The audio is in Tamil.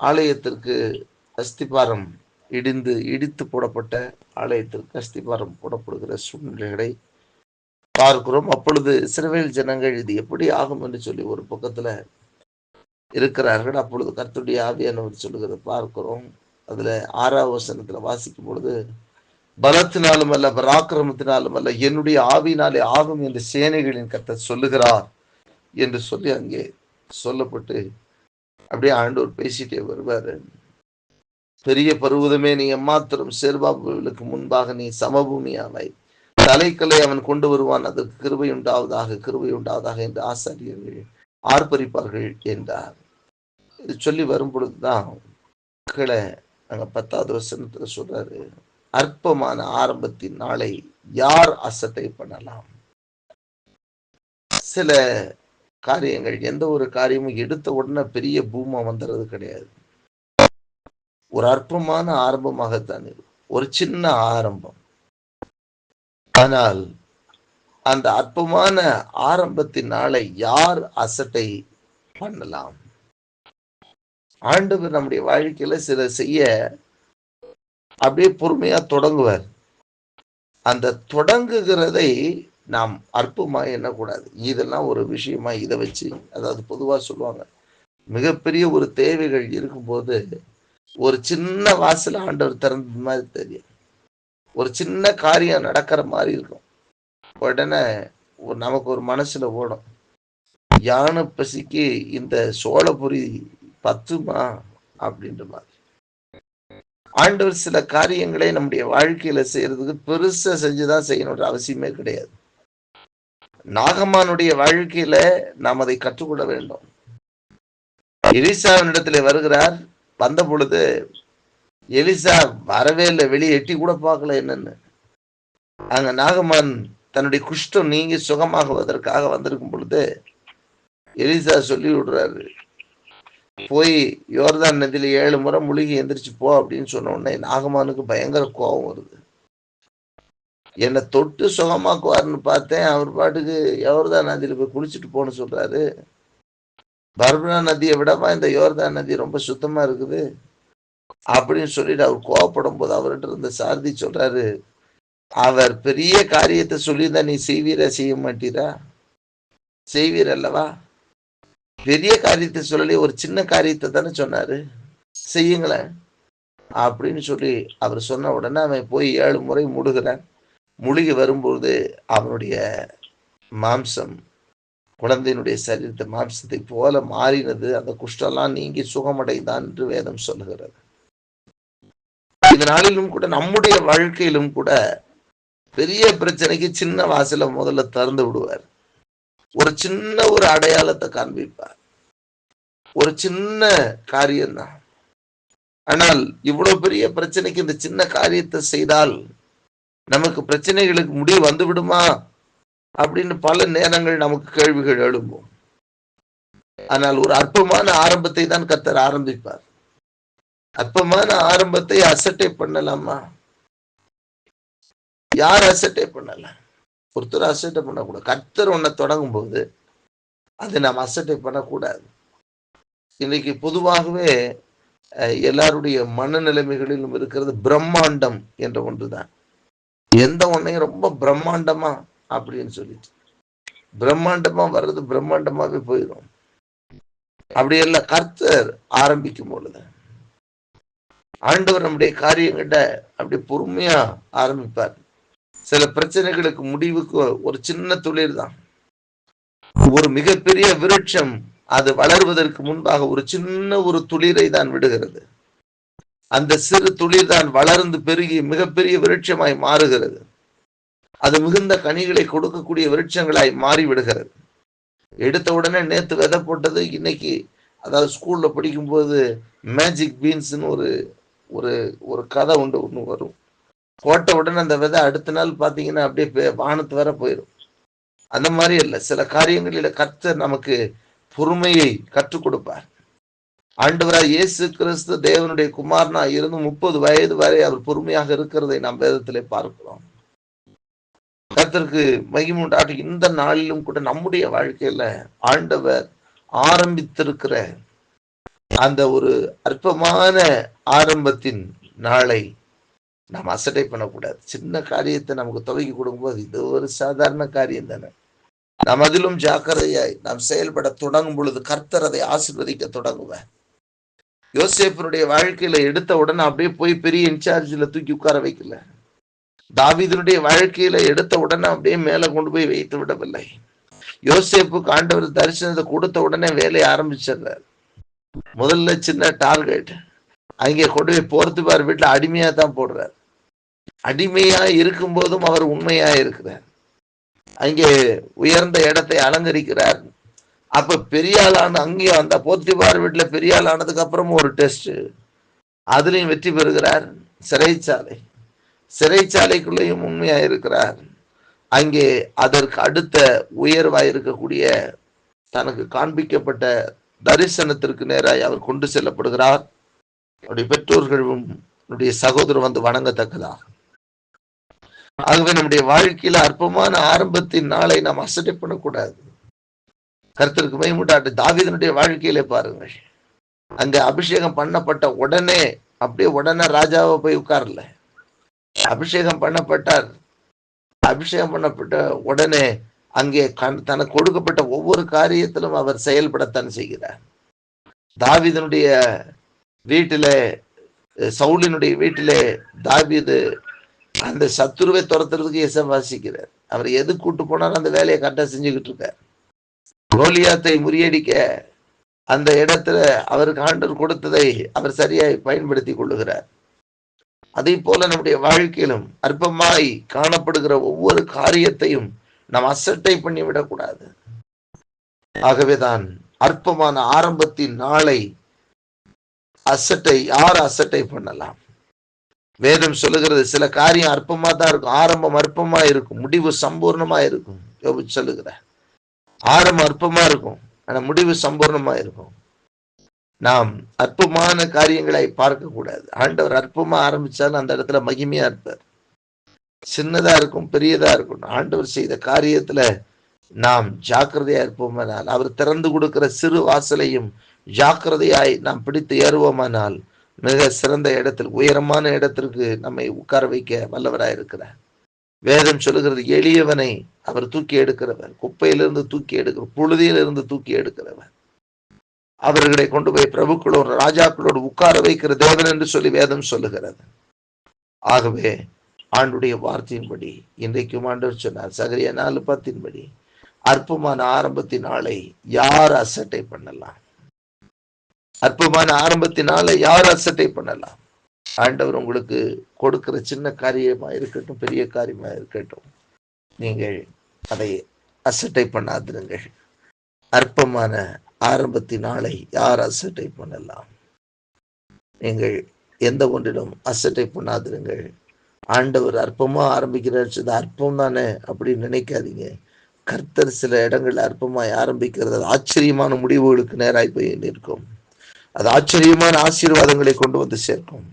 ஆலயத்திற்கு அஸ்திபாரம் இடிந்து இடித்து போடப்பட்ட ஆலயத்திற்கு அஸ்திபாரம் போடப்படுகிற சூழ்நிலைகளை பார்க்கிறோம். அப்பொழுது சிறுவையில் ஜனங்கள் இது எப்படி ஆகும் என்று சொல்லி ஒரு பக்கத்துல இருக்கிறார்கள். அப்பொழுது கர்த்துடைய ஆவியானவர் சொல்லுகிறத பார்க்கிறோம். அதுல ஆறாவது வசனத்துல வாசிக்கும் பொழுது பலத்தினாலும் அல்ல பராக்கிரமத்தினாலும் அல்ல என்னுடைய ஆவினாலே ஆகும் என்று சேனைகளின் கர்த்தர் சொல்லுகிறார் என்று சொல்லி அங்கே சொல்லப்பட்டு அப்படியே ஆண்டவர் பேசிட்டே வருவாரு. பெரிய பருவதமே நீ எம்மாத்திரம் சேர்பாபுகளுக்கு முன்பாக நீ சமபூமியாவாய். தலைக்கலை அவன் கொண்டு வருவான் அதற்கு கிருபை உண்டாவதாக கிருபை உண்டாவதாக என்று ஆசாரியர்கள் ஆர்ப்பரிப்பார்கள் என்றார். இது சொல்லி வரும் பொழுதுதான் மக்களை அங்க பத்தாவது வசனத்துல சொல்றாரு அற்பமான ஆரம்பத்தின் நாளை யார் அசட்டை பண்ணலாம்? சில காரியங்கள் எந்த ஒரு காரியமும் எடுத்த உடனே பெரிய பூமா வந்துடுறது கிடையாது. ஒரு அற்பமான ஆரம்பமாகத்தான் இருக்கும் ஒரு சின்ன ஆரம்பம். ஆனால் அந்த அற்பமான ஆரம்பத்தினால யார் அசட்டை பண்ணலாம்? ஆண்டவர் நம்முடைய வாழ்க்கையில சில செய்ய அப்படியே பொறுமையா தொடங்குவார். அந்த தொடங்குகிறதை நாம் அற்பமாக எண்ணக்கூடாது. இதெல்லாம் ஒரு விஷயமா இதை வச்சு அதாவது பொதுவா சொல்லுவாங்க. மிகப்பெரிய ஒரு தேவைகள் இருக்கும்போது ஒரு சின்ன வாசல் ஆண்டவர் திறந்த மாதிரி தெரியும். ஒரு சின்ன காரியம் நடக்கிற மாதிரி இருக்கும். உடனே நமக்கு ஒரு மனசுல ஓடும். யானை பசிக்கு இந்த சோழபுரி பத்துமா? அப்படின்ற மாதிரி. ஆண்டவர் சில காரியங்களை நம்முடைய வாழ்க்கையில செய்யறதுக்கு பெருசா செஞ்சுதான் செய்யணுன்ற அவசியமே கிடையாது. நாகமானுடைய வாழ்க்கையில நாம் அதை கற்றுக்கொள்ள வேண்டும். எலிசாவினிடத்துல வருகிறார். வந்த பொழுது எலிசா வரவே இல்லை வெளியே எட்டி கூட பார்க்கல என்னன்னு. அங்க நாகமான் தன்னுடைய குஷ்டம் நீங்கி சுகமாகுவதற்காக வந்திருக்கும் பொழுது எலிசா சொல்லி விடுறாரு போய் யோர்தான் நதியில ஏழு முறை முழுகி எந்திரிச்சு போ அப்படின்னு சொன்ன உடனே நாகமானுக்கு பயங்கர கோபம் வருது. என்னை தொட்டு சுகமாக்குவார்னு பார்த்தேன். அவர் பாட்டுக்கு யோர்தான் நதியில் போய் குளிச்சுட்டு போன்னு சொல்றாரு. பர்பனா நதியை விடவா இந்த யோர்தான் நதி ரொம்ப சுத்தமா இருக்குது? அப்படின்னு சொல்லிட்டு அவர் கோவப்படும் போது அவர்கிட்ட இருந்த சாரதி சொல்றாரு அவர் பெரிய காரியத்தை சொல்லியிருந்தா நீ செய்வீர செய்ய மாட்டீரா? செய்வீர் அல்லவா? பெரிய காரியத்தை சொல்லி ஒரு சின்ன காரியத்தை தானே சொன்னாரு. செய்யுங்களேன். அப்படின்னு சொல்லி அவர் சொன்ன உடனே அவன் போய் ஏழு முறை முடுகிறான். முழுகி வரும்போது அவனுடைய மாம்சம் குழந்தையினுடைய சரீரத்தை மாம்சத்தை போல மாறினது. அந்த குஷ்டெல்லாம் நீங்கி சுகமடைந்தான் என்று வேதம் சொல்லுகிறது. இதனாலும் கூட நம்முடைய வாழ்க்கையிலும் கூட பெரிய பிரச்சனைக்கு சின்ன வாசல முதல்ல திறந்து விடுவார். ஒரு சின்ன ஒரு அடையாளத்தை காண்பிப்பார். ஒரு சின்ன காரியம்தான். ஆனால் இவ்வளவு பெரிய பிரச்சனைக்கு இந்த சின்ன காரியத்தை செய்தால் நமக்கு பிரச்சனைகளுக்கு முடிவு வந்து விடுமா அப்படின்னு பல நேரங்கள் நமக்கு கேள்விகள் எழும்பும். ஆனால் ஒரு அற்பமான ஆரம்பத்தை தான் கத்தர் ஆரம்பிப்பார். அற்பமான ஆரம்பத்தை அசட்டை பண்ணலாமா? யார் அசட்டை பண்ணலாம் ஒருத்தர் அசட்டை பண்ணக்கூடாது. கத்தர் ஒன்ன தொடங்கும் போது அதை நாம் அசட்டை பண்ணக்கூடாது. இன்னைக்கு பொதுவாகவே எல்லாருடைய மனநிலைமைகளிலும் இருக்கிறது பிரம்மாண்டம் என்ற ஒன்றுதான். எந்த ஒன்றையும் ரொம்ப பிரம்மாண்டமா அப்படின்னு சொல்லிட்டு. பிரம்மாண்டமா வர்றது பிரம்மாண்டமாவே போயிடும் அப்படி எல்லாம் கர்த்தர் ஆரம்பிக்கும் பொழுது ஆண்டவர் நம்முடைய காரியங்கிட்ட அப்படி பொறுமையா ஆரம்பிப்பார். சில பிரச்சனைகளுக்கு முடிவுக்கு ஒரு சின்ன துளிர் தான். ஒரு மிகப்பெரிய விருட்சம் அது வளர்வதற்கு முன்பாக ஒரு சின்ன ஒரு துளிரை தான் விடுகிறது. அந்த சிறு துளிர் தான் வளர்ந்து பெருகி மிகப்பெரிய விருட்சமாய் மாறுகிறது. அது மிகுந்த கனிகளை கொடுக்கக்கூடிய விருட்சங்களாய் மாறி விடுகிறது எடுத்த உடனே நேத்து விதை போட்டது இன்னைக்கு அதாவது ஸ்கூல்ல படிக்கும்போது மேஜிக் பீன்ஸ்னு ஒரு ஒரு ஒரு கதை உண்டு ஒன்று வரும். போட்ட உடனே அந்த விதை அடுத்த நாள் பார்த்தீங்கன்னா அப்படியே வானத்து வர போயிடும் அந்த மாதிரி இல்லை. சில காரியங்களில கர்த்தர் நமக்கு பொறுமையை கற்றுக் கொடுப்பார். ஆண்டவராய் இயேசு கிறிஸ்து தேவனுடைய குமாரனா இருந்து முப்பது வயது வரை அவர் பொறுமையாக இருக்கிறதை நாம் வேதத்திலே பார்க்கிறோம். கருத்திற்கு மகிமுண்டாட்டு இந்த நாளிலும் கூட நம்முடைய வாழ்க்கையில ஆண்டவர் ஆரம்பித்திருக்கிற அந்த ஒரு அற்பமான ஆரம்பத்தின் நாளை நாம் அசட்டை பண்ணக்கூடாது. சின்ன காரியத்தை நமக்கு துவக்கி கொடுக்கும்போது இது ஒரு சாதாரண காரியம் தானே. நாம் அதிலும் ஜாக்கிரதையாய் நாம் செயல்பட தொடங்கும் பொழுது கர்த்தர் அதை ஆசிர்வதிக்க தொடங்குவேன் யோசேப்பனுடைய வாழ்க்கையில எடுத்த உடனே அப்படியே போய் பெரிய இன்சார்ஜில் தூக்கி உட்கார வைக்கல. தாவிதனுடைய வாழ்க்கையில எடுத்த உடனே அப்படியே மேல கொண்டு போய் வைத்து விடவில்லை. யோசேப்பு ஆண்டவர் தரிசனத்தை கொடுத்த உடனே வேலையை ஆரம்பிச்சிடுறார். முதல்ல சின்ன டார்கெட். அங்கே கொண்டு போய் போர்த்துபார் வீட்டுல அடிமையா தான் போடுறார். அடிமையா இருக்கும் போதும் அவர் உண்மையா இருக்கிறார். அங்கே உயர்ந்த இடத்தை அலங்கரிக்கிறார். அப்ப பெரிய ஆளான அங்கேயும் அந்த போர்த்திபார் வீட்டுல பெரிய ஆள் ஆனதுக்கு அப்புறமும் ஒரு டெஸ்ட் அதுலயும் வெற்றி பெறுகிறார் சிறைச்சாலை. சிறைச்சாலைக்குள்ளேயும் உண்மையா இருக்கிறார். அங்கே அதற்கு அடுத்த உயர்வா இருக்கக்கூடிய தனக்கு காண்பிக்கப்பட்ட தரிசனத்திற்கு நேராய் அவர் கொண்டு செல்லப்படுகிறார். அவருடைய பெற்றோர்களும் அவருடைய சகோதரர் வந்து வணங்கத்தக்கதாக. ஆகவே நம்முடைய வாழ்க்கையில அற்பமான ஆரம்பத்தின் நாளை நாம் அசட்டை பண்ணக்கூடாது. கருத்திற்கு மேம்பட்டாட்டு தாவிதனுடைய வாழ்க்கையிலே பாருங்கள். அங்க அபிஷேகம் பண்ணப்பட்ட உடனே அப்படியே உடனே ராஜாவை போய் உட்காரல. அபிஷேகம் பண்ணப்பட்டார். அபிஷேகம் பண்ணப்பட்ட உடனே அங்கே கண் தனக்கு கொடுக்கப்பட்ட ஒவ்வொரு காரியத்திலும் அவர் செயல்படத்தான் செய்கிறார். தாவிதனுடைய வீட்டிலே சவுலினுடைய வீட்டிலே தாவிது அந்த சத்துருவை துரத்துறதுக்கு இசை வாசிக்கிறார். அவர் எது கூட்டு போனாலும் அந்த வேலையை கரெக்டாக செஞ்சுக்கிட்டு இருக்கார். கோலியாத்தை முறியடிக்க அந்த இடத்துல அவருக்கு ஆண்டர் கொடுத்ததை அவர் சரியாய் பயன்படுத்தி கொள்ளுகிறார். அதே போல நம்முடைய வாழ்க்கையிலும் அற்பமாய் காணப்படுகிற ஒவ்வொரு காரியத்தையும் நாம் அசட்டை பண்ணி விடக்கூடாது ஆகவேதான் அற்பமான ஆரம்பத்தின் நாளை அசட்டை யார் அசட்டை பண்ணலாம். வேதம் சொல்லுகிறது சில காரியம் அற்பமா தான் இருக்கும் ஆரம்பம் அற்பமா இருக்கும் முடிவு சம்பூர்ணமா இருக்கும். யோபு ஆரம்பம் அற்பமா இருக்கும். ஆனா முடிவு சம்பூர்ணமா இருக்கும். நாம் அற்பமான காரியங்களை பார்க்க கூடாது. ஆண்டவர் அற்பமா ஆரம்பிச்சாலும் அந்த இடத்துல மகிமையா இருப்பார். சின்னதா இருக்கும் பெரியதா இருக்கும். ஆண்டவர் செய்த காரியத்துல நாம் ஜாக்கிரதையா இருப்போமானால் அவர் திறந்து கொடுக்கிற சிறு வாசலையும் ஜாக்கிரதையாய் நாம் பிடித்து ஏறுவோமானால் மிக சிறந்த இடத்தில் உயரமான இடத்திற்கு நம்மை உட்கார வைக்க வல்லவராய் இருக்கிறார் வேதம் சொல்லுகிறது எளியவனை அவர் தூக்கி எடுக்கிறவர் குப்பையிலிருந்து தூக்கி எடுக்கிற புழுதியிலிருந்து தூக்கி எடுக்கிறவர். அவர்களை கொண்டு போய் பிரபுக்களோடு ராஜாக்களோடு உட்கார வைக்கிற தேவன் என்று சொல்லி வேதம் சொல்லுகிறது. ஆகவே ஆண்டுடைய வார்த்தையின்படி இன்றைக்கும் ஆண்டவர் சொன்னார் சகரிய நாலு பத்தின்படி அற்பமான ஆரம்பத்தின் நாளை யார் அசட்டை பண்ணலாம்? அற்பமான ஆரம்பத்தினால யார் அசட்டை பண்ணலாம்? ஆண்டவர் உங்களுக்கு கொடுக்கிற சின்ன காரியமாக இருக்கட்டும் பெரிய காரியமாக இருக்கட்டும். நீங்கள் அதை அசட்டை பண்ணாதிருங்கள். அற்பமான ஆரம்பத்தி நாளை யார் அசட்டை பண்ணலாம்? நீங்கள் எந்த ஒன்றிலும் அசட்டை பண்ணாதிருங்கள். ஆண்டவர் அற்பமாக ஆரம்பிக்கிறார். இது அற்பம் தானே அப்படின்னு நினைக்காதீங்க. கர்த்தர் சில இடங்களில் அற்பமாய் ஆரம்பிக்கிறது. அது ஆச்சரியமான முடிவுகளுக்கு நேராய் போய் நிற்கும். அது ஆச்சரியமான ஆசீர்வாதங்களை கொண்டு வந்து சேர்க்கும்.